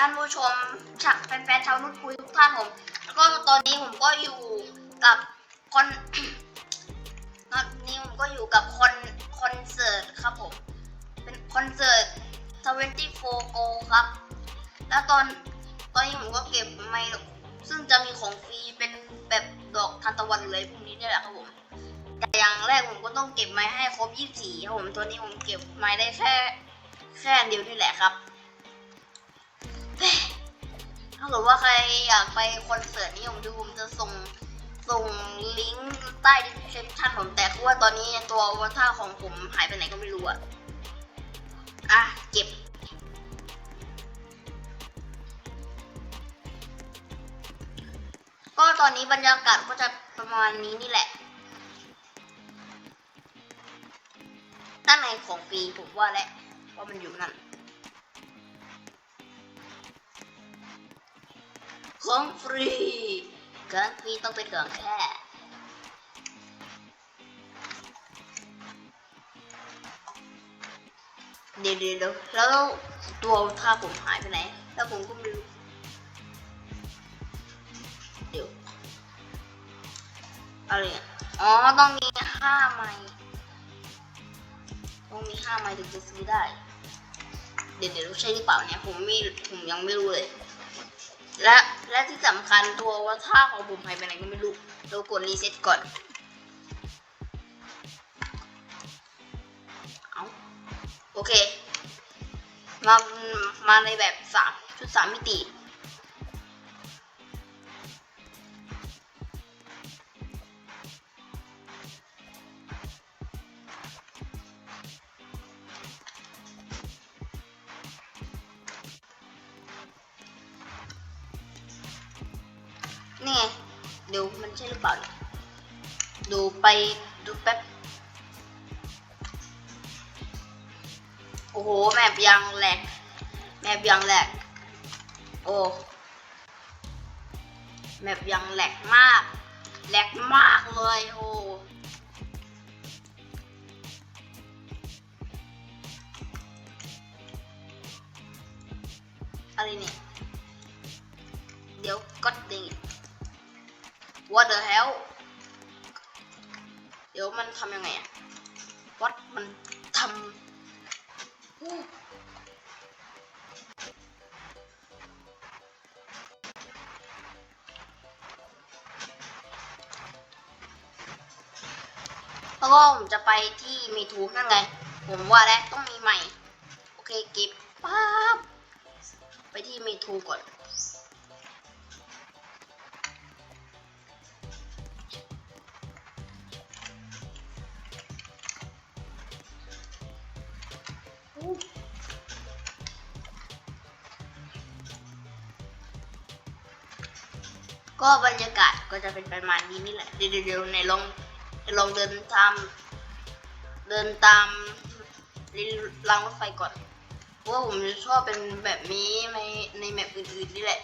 ท่านผู้ชมชะแฟนๆชาวนุชคุยทุกท่านผม แล้วก็ตอนนี้ผมก็อยู่กับคอนตอนนี้ผมก็อยู่กับคอนคอนเสิร์ตครับผม เป็นคอนเสิร์ต24 Go ครับ แล้วตอนตอนนี้ผมก็เก็บไม่ซึ่งจะมีของฟรีเป็นแบบดอกทานตะวันเลยพวกนี้นี่แหละครับผมแต่อย่างแรกผมก็ต้องเก็บไม้ให้ครบ 24ครับผมตัวนี้ผมเก็บไม้ได้แค่แค่เดียวนี่แหละครับ ถ้าเกิดว่าใครอยากไปคอนเสิร์ตนี้ผมดูผมจะส่งส่งลิงก์ใต้ดีสคริปชั่นผมแต่คือว่าตอนนี้ตัวอวตารของผมหายไปไหนก็ไม่รู้อะอะเก็บก็ตอนนี้บรรยากาศก็จะประมาณนี้นี่แหละ ด้านในของฟรีผมว่าแหละว่ามันอยู่นั่น ของฟรีการฟรีต้องเป็นของแค่เดี๋ยวเดี๋ยวแล้วตัวท่าผมหายไปไหน แล้วผมก็ไม่รู้เดี๋ยวอะไรอ๋อ ต้องมีห้าไม้ต้องมีห้าไม้ถึงจะซื้อได้ เดี๋ยวเดี๋ยวใช่หรือเปล่าเนี่ย ผมไม่ ผมยังไม่รู้เลย และ และที่สำคัญตัวว่าท่าของผมหายไปไหนก็ไม่รู้เรากดรีเซ็ตก่อน เอาโอเค มา มาในแบบสามชุดสามมิติ นี่ไงเดี๋ยวมันใช่หรือเปล่าเนี่ยดูไปดูแป๊บ โอ้โห แมปยังแหลก แมปยังแหลก โอ้ แมปยังแหลกมาก แหลกมากเลยโอ้อะไรเนี่ย เดี๋ยวก็ดิ What the hell เดี๋ยวมันทำยังไงอะ What มันทำแล้วก็ผมจะไปที่มีทูนั่นไง ผมว่าแล้วต้องมีใหม่ โอเคเก็บปั๊บไปที่มีทูก่อน ก็บรรยากาศก็จะเป็นประมาณนี้นี่แหละ เดี๋ยวเดี๋ยวในลองลองเดินตาม เดินตามรางรถไฟก่อนเพราะว่าผมจะชอบเป็นแบบนี้ในในแมปอื่นๆนี่แหละ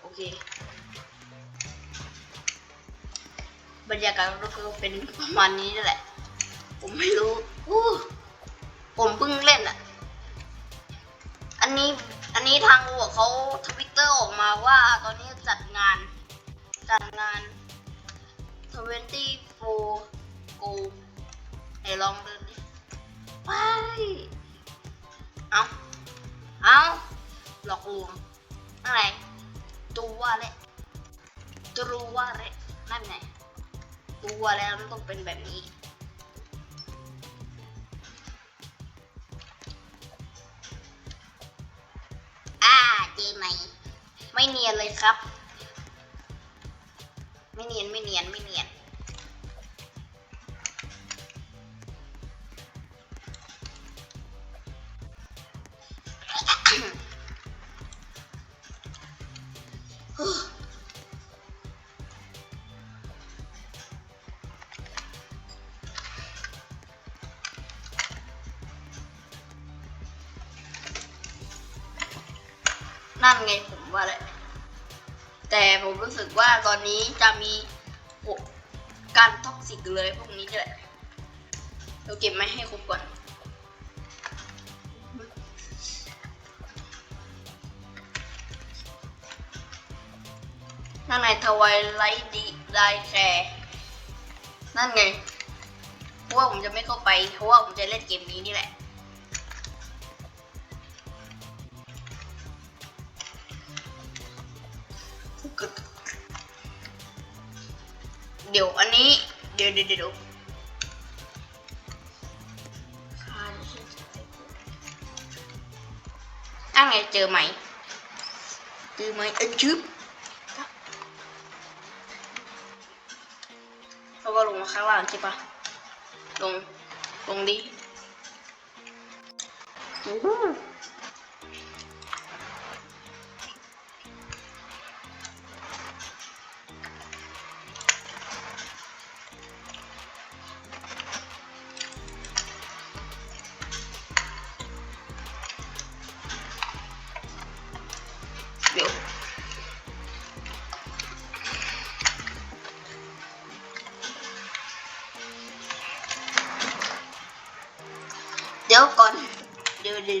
โอเค บรรยากาศก็คือเป็นประมาณนี้นี่แหละ ผมไม่รู้ ผมเพิ่งเล่นอะอันนี้อันนี้ทางหัวเขาทวิตเตอร์ออกมาว่าตอนนี้จัดงาน จัดงาน 24 Go ไหนลองเดินดิไปเอาเอาหลอกลวงอะไรตัวเละตัวเละนั่นไงตัวแล้วมันต้องเป็นแบบนี้าเจอไหมไม่เนียนเลยครับ ไม่เนียนไม่เนียนไม่เนียน นั่นไงผมว่าแหละแต่ผมรู้สึกว่าตอนนี้จะมีการท็อกซิกเลยพวกนี้แหละเราเก็บไม่ให้ครบก่อนนั่นไงทวายไลท์ดีได้แคร์นั่นไงเพราะว่าผมจะไม่เข้าไปเพราะว่าผมจะเล่นเกมนี้นี่แหละ เดี๋ยวอันนี้ เดี๋ยวเดี๋ยวเดี๋ยวอ้างไงเจอไหมเจอไหมเอ้ยชึบแล้วก็ลงมาข้างล่างใช่ปะลง ลงดิอื้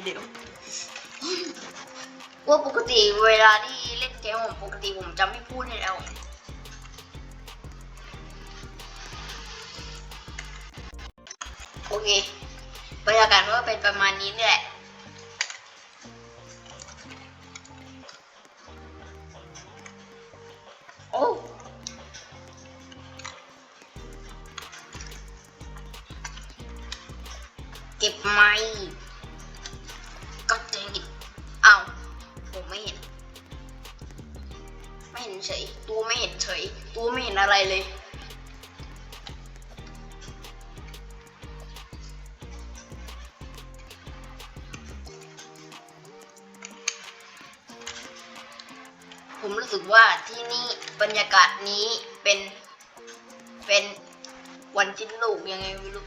เดี๋ยวว่าปกติเวลาที่เล่นเกมผมปกติผมจะไม่พูดให้แล้วโอเคบรรยากาศก็เป็นประมาณนี้นี่แหละโอ้เก็บไม้ วันจิ้นลูกยังไงไม่รู้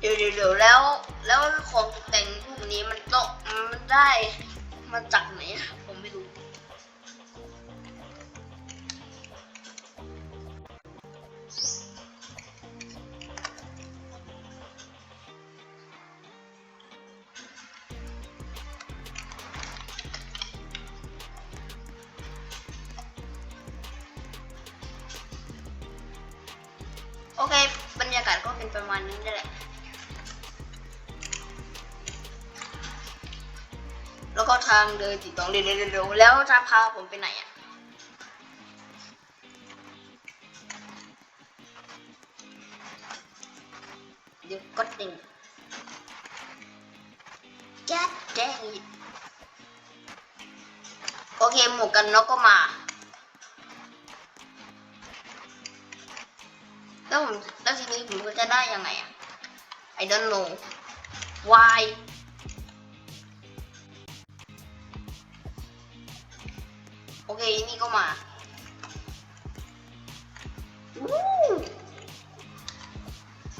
เดี๋ยวเดี๋ยวแล้วแล้วของตกแต่งพวกนี้มันต้องมันได้มาจากไหนอะ แล้วก็ทางเดินติดต่อเร็วๆๆแล้วจะพาผมไปไหนอะ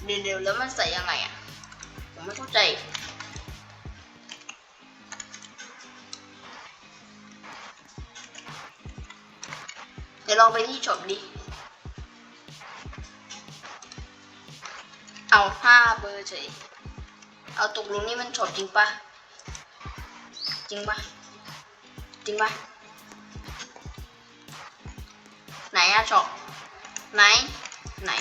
เดี๋ยวๆแล้วมันใส่ยังไงอะ ผมไม่เข้าใจ เดี๋ยวลองไปที่ช็อปดิ เอาห้าเบอร์เฉย เอาตกลงนี่มันช็อปจริงปะ จริงปะ จริงปะ ไหนอะช็อป ไหน ไหน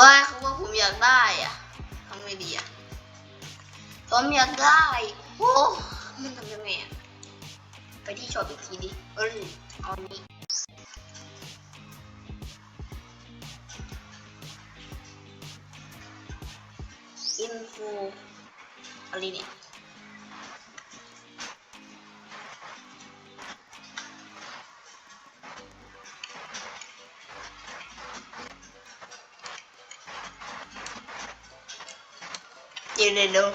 ว่าเขาว่าผมอยากได้อะทำไงดีอะผมอยากได้โอ้มันทำยังไงอะไปที่ช็อปอีกทีดิเออเอานี้อินฟูอะไรเนี่ย เดี๋ยวเดี๋ย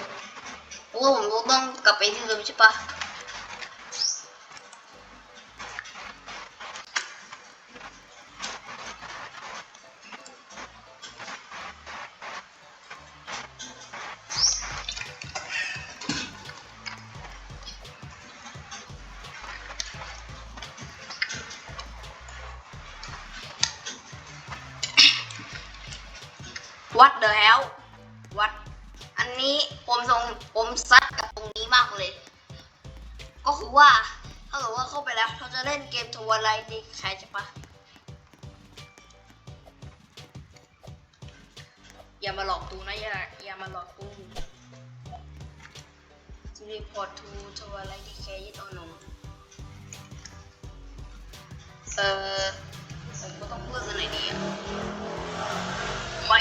ก็คือว่าถ้าเกิดว่าเข้าไปแล้วเราจะเล่นเกมทัวร์ไลน์ดีใครใช่ปะอย่ามาหลอกตูนะอย่าอย่ามาหลอกตูจะรีพอร์ตทูทัวร์ไลน์ดีแคยิดโอโนเออผมก็ต้องพูดอะไรดีอะไม่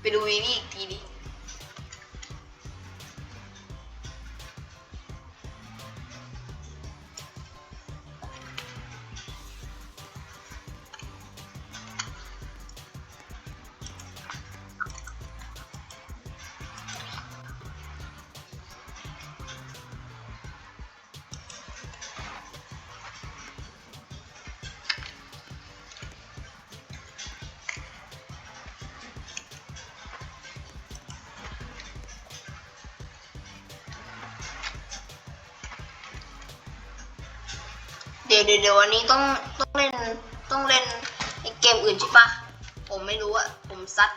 ไปดูอ้นี่อีกทีดิ เดี๋ยวเดี๋ยววันนี้ต้องต้องเล่นต้องเล่นไอเกมอื่นใช่ปะผมไม่รู้อะผมซัด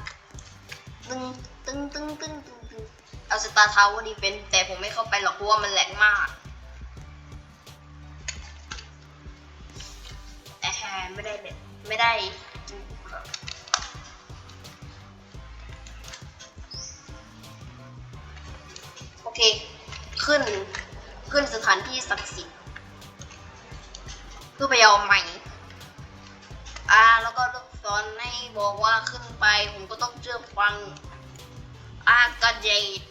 ตึงตึงตึงตึงตึงตึงเอาสตาร์ทาวดีเป็นแต่ผมไม่เข้าไปหรอกเพราะว่ามันแหลกมาก แต่แฮไม่ได้แบบไม่ได้โอเค ขึ้นขึ้นสถานที่ศักดิ์สิทธิ์ เพื่อไปเอาใหม่ อ่า แล้วก็ลูกศรให้บอกว่าขึ้นไป ผมก็ต้องเชื่อฟังอากาเจด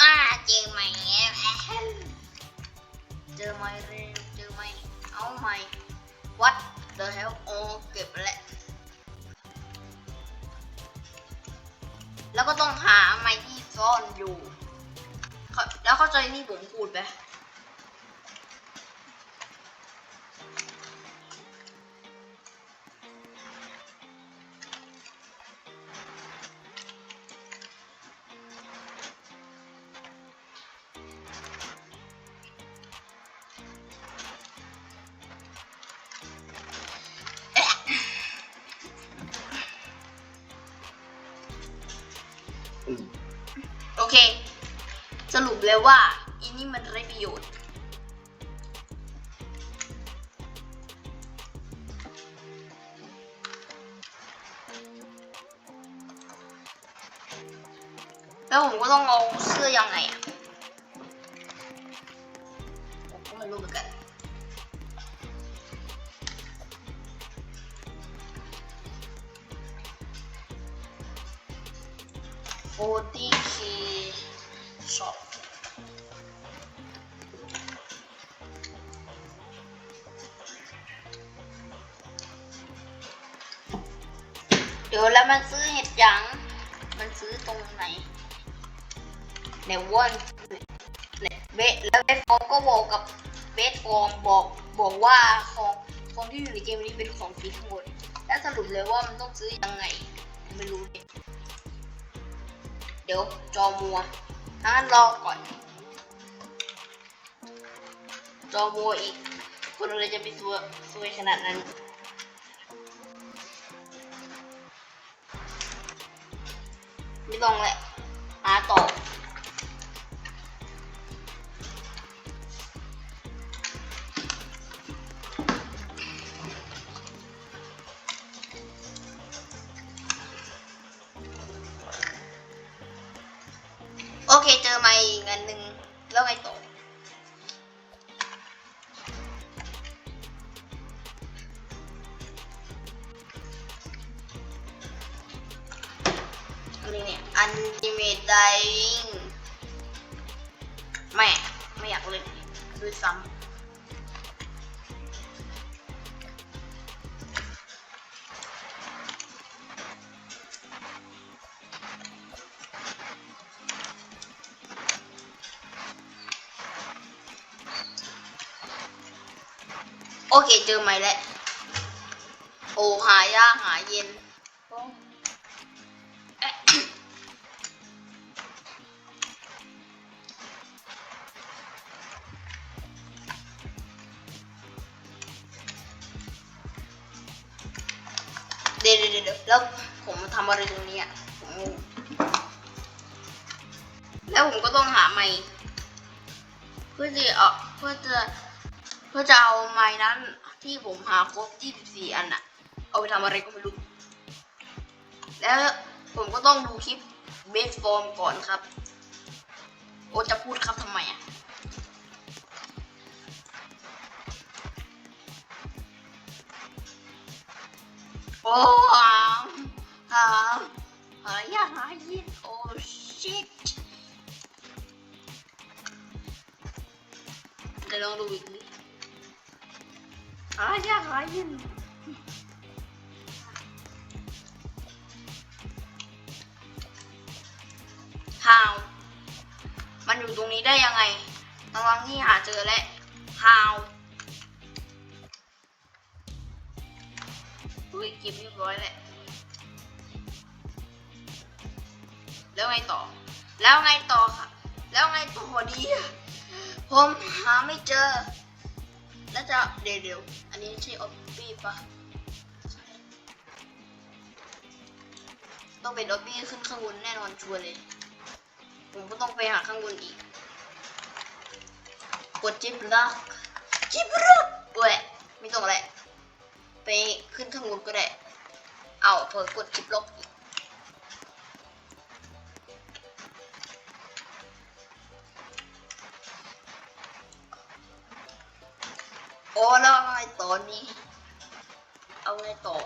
อ่าเจอใหม่แล้วเจอใหม่เร็วเจอใหม่ เอาใหม่ what the hell โอเก็บแล้วแล้วก็ต้องหาไม้ที่ซ่อนอยู่ แล้วเข้าใจนี่ผมพูดไหม แล้วผมก็ต้องเอาเสื้อยังไงอะผมก็ไม่รู้เหมือนกัน 40k shop เดี๋ยวแล้วมันซื้อเห็ดยัง มันซื้อตรงไหน ในวันเนี่ยเบสแล้วเบสฟองก็บอกกับเบสฟองบอกบอกว่าของของที่อยู่ในเกมนี้เป็นของฟรีทั้งหมดแล้วสรุปเลยว่ามันต้องซื้อยังไง ไม่รู้เลยเดี๋ยวจอมัวถ้างั้นรอก่อน จอมัวอีก คนอะไรจะไปซัวซวยขนาดนั้นไม่ต้องแหละหาต่อโอ แล้วไโอเคเจอไหม่แล้ว โอ้หายาหาเย็น เดี๋ยวเดี๋ยวแล้วผมทำอะไรตรงนี้อะผมแล้วผมก็ต้องหาใหม่ เพื่อจะเอาเพื่อจะ พื่อจะเอาไม้นั้นที่ผมหาครบ 24 อันอะเอาไปทำอะไรก็ไม่รู้ แล้วผมก็ต้องดูคลิปเบสฟอร์มก่อนครับ โอจะพูดครับทำไมอะโอ้หามหามหายาหายินโอ้ชิตเดี๋ยวลองดูอีกนิด หายาหายินฮาวมันอยู่ตรงนี้ได้ยังไงระวังที่หาเจอแล้วฮาวอุ้ยเก็บเรียบร้อยแล้วแล้วไงต่อ แล้วไงต่อค่ะแล้วไงต่อดีอะผมหาไม่เจอ แล้วจะเดี๋ยวอันนี้ใช่ออบบี้ปะต้องเป็นออบบี้ขึ้นข้างบนแน่นอนชัวร์เลย ผมก็ต้องไปหาข้างบนอีก กดจิบล็อกจิบล็อกเว้ยไม่ต้องแหละไปขึ้นข้างบนก็ได้ เอาเพิ่กดจิบล็อก แล้วไงต่อนี้ เอาไงต่อ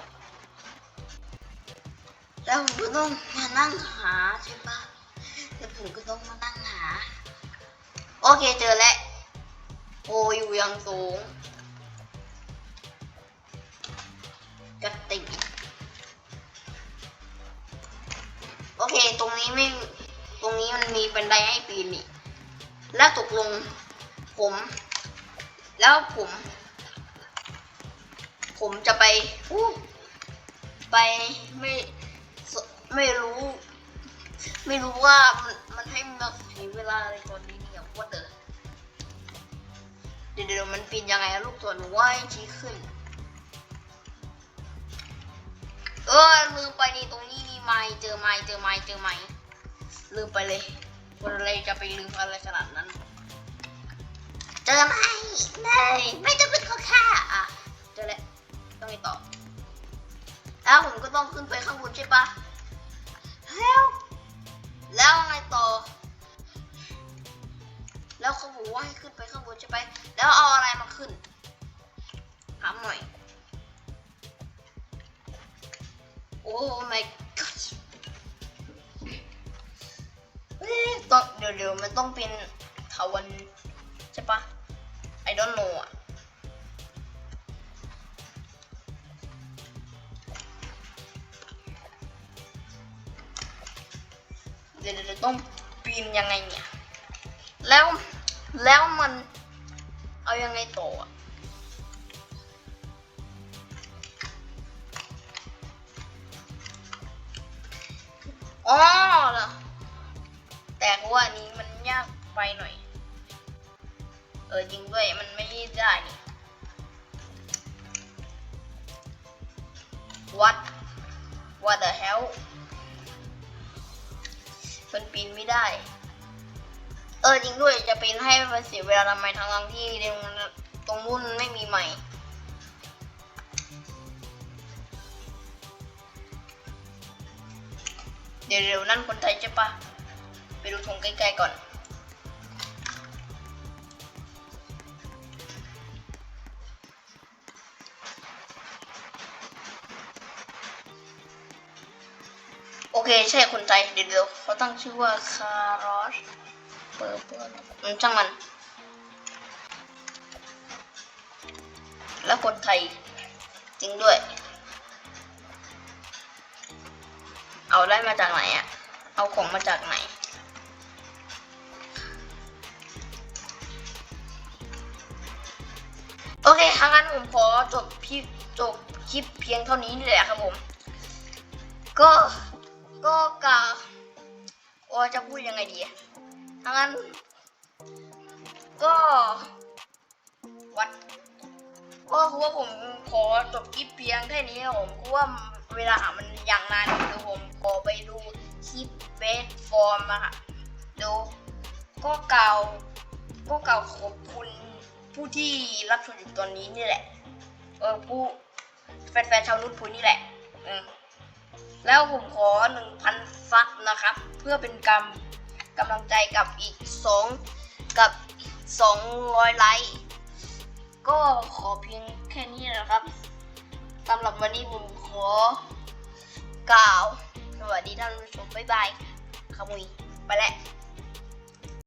แล้วผมก็ต้องมานั่งหาใช่ปะแล้วผมก็ต้องมานั่งหา โอเคเจอแล้วโออยู่ยังสูงกระติกโอเค ตรงนี้ไม่ ตรงนี้มันมีบันไดให้ปีนนี่ แล้วตกลงผม แล้วผม ผมจะไปไปไม่ไม่รู้ ไม่รู้ว่ามันมันให้มาใช้เวลาอะไรตอนนี้เนี่ยว่าเดอเดี๋ยวเดี๋ยวมันปีนยังไงลูกตัวหนูว่าให้ชี้ขึ้น เออลืมไปนี่ตรงนี้มีไม้เจอไม้เจอไม้เจอไม้ลืมไปเลยคนอะไรจะไปลืมอะไรขนาดนั้น เจอไหมไม่ไม่ต้องเป็นข้อค่าอะเจอแล้ว ต้องต่อ แล้วผมก็ต้องขึ้นไปข้างบนใช่ปะแล้วแล้วไงต่อ แล้วเขาบอกว่าให้ขึ้นไปข้างบนใช่ไหมแล้วเอาอะไรมาขึ้นถามหน่อย โอ้ my god เอ๊ะต้องเดี๋ยวเดี๋ยวมันต้องเป็นเถาวันใช่ปะ I don't know อะ ต้องปีนยังไงเนี่ย แล้วแล้วมันเอายังไงต่ออะอ๋อเหรอแต่ว่าอันนี้มันยากไปหน่อย เออจริงด้วยมันไม่ได้นี่ what what the hell มันปีนไม่ได้ เออจริงด้วยจะปีนให้มันเสียเวลาทำไมทางๆที่ตรงตรงนู้นไม่มีใหม่เดี๋ยวเร็วนั่นคนไทยใช่ปะไปดูธงใกล้ๆก่อน โอเคใช่คนไทยเดี๋ยวเขาตั้งชื่อว่าคารอสเปิดเปิดมันช่างมัน แล้วคนไทย จริงด้วย เอาได้มาจากไหนอะเอาของมาจากไหนโอเคครั้งนั้นผมขอจบพี่จบคลิปเพียงเท่านี้นี่แหละครับผม ก็ ก็กะโอจะพูดยังไงดีทางนั้น ก็ วัด ก็คือว่าผมขอจบคลิปเพียงแค่นี้ผมเพราะว่าเวลาหามันอย่างนานเดี๋ยวผมขอไปดูคลิปเบสฟอร์มอะค่ะเดี๋ยวก็กล่าวก็กล่าวขอบคุณผู้ที่รับชมอยู่ตอนนี้นี่แหละ เออผู้แฟนๆชาวนุชพุยนี่แหละ อืม แล้วผมขอหนึ่งพันซับนะครับ เพื่อเป็นกำกำลังใจกับอีกสองกับสองไลค์ก็ขอเพียงแค่นี้นะครับสำหรับวันนี้ผมขอกล่าว สวัสดีท่านผู้ชม บ๊ายบายขมุย ไปแล้ว